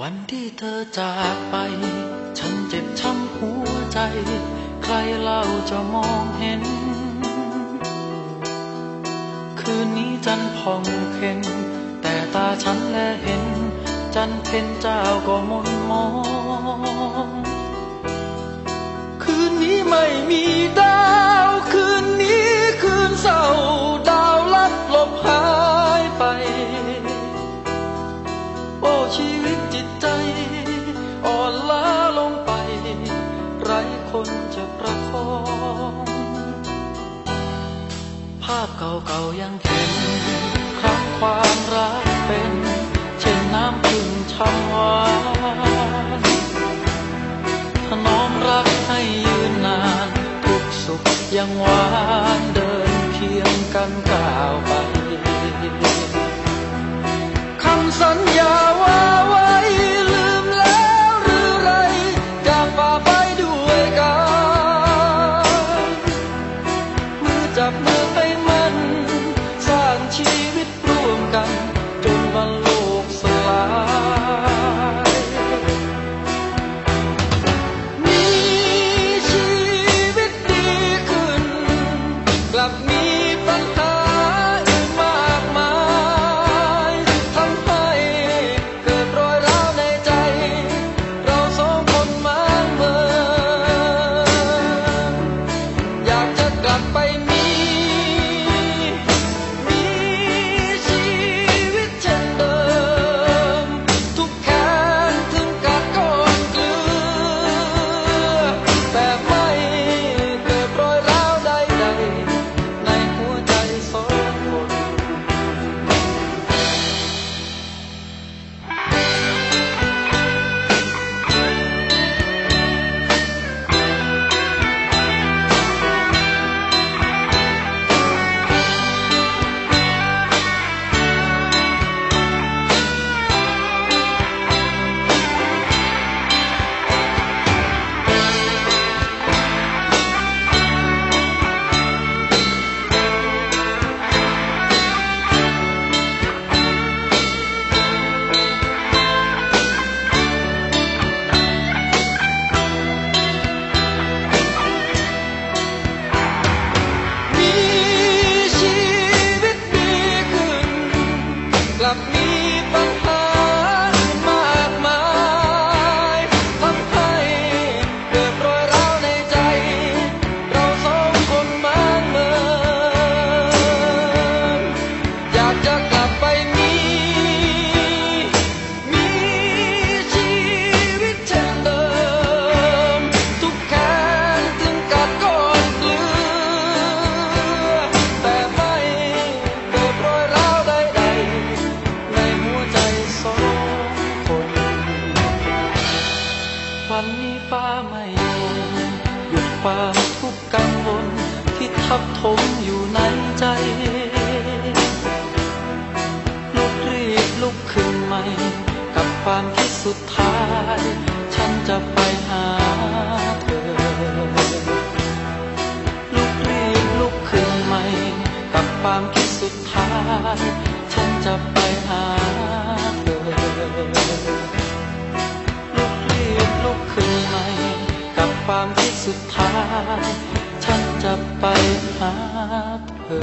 วันที่เธอจากไป ฉันเจ็บช้ำหัวใจ ใครเล่าจะมองเห็น คืนนี้จันทร์ผ่องเพ็ญแต่ตาฉันแลเห็น จันเพ็ญเจ้าก็มนมอง คืนนี้ไม่มี ชีวิตจิตใจ อ่อนล้าลงไป ไร้คนจะประคอง ภาพเก่าๆยังเห็น ครั้งความรักเป็น เช่นน้ำพึ่งช่ำหวานถนอมรักให้ยืนนาน ทุกสุขยังหวานเดินเคียงกันก้าวไป สัญญาว่าไว้ลืมแล้วหรือไรอยากฝ่าไปด้วยกันมือจับมือไปมัน สร้างชีวิตร่วมกัน ความทุกข์กังวลที่ทับถมอยู่ในใจ ลุกรีบลุกขึ้นใหม่ กับความคิดสุดท้าย ฉันจะไปหาเธอ ลุกรีบลุกขึ้นใหม่ กับความคิดสุดท้าย ฉันจะไป her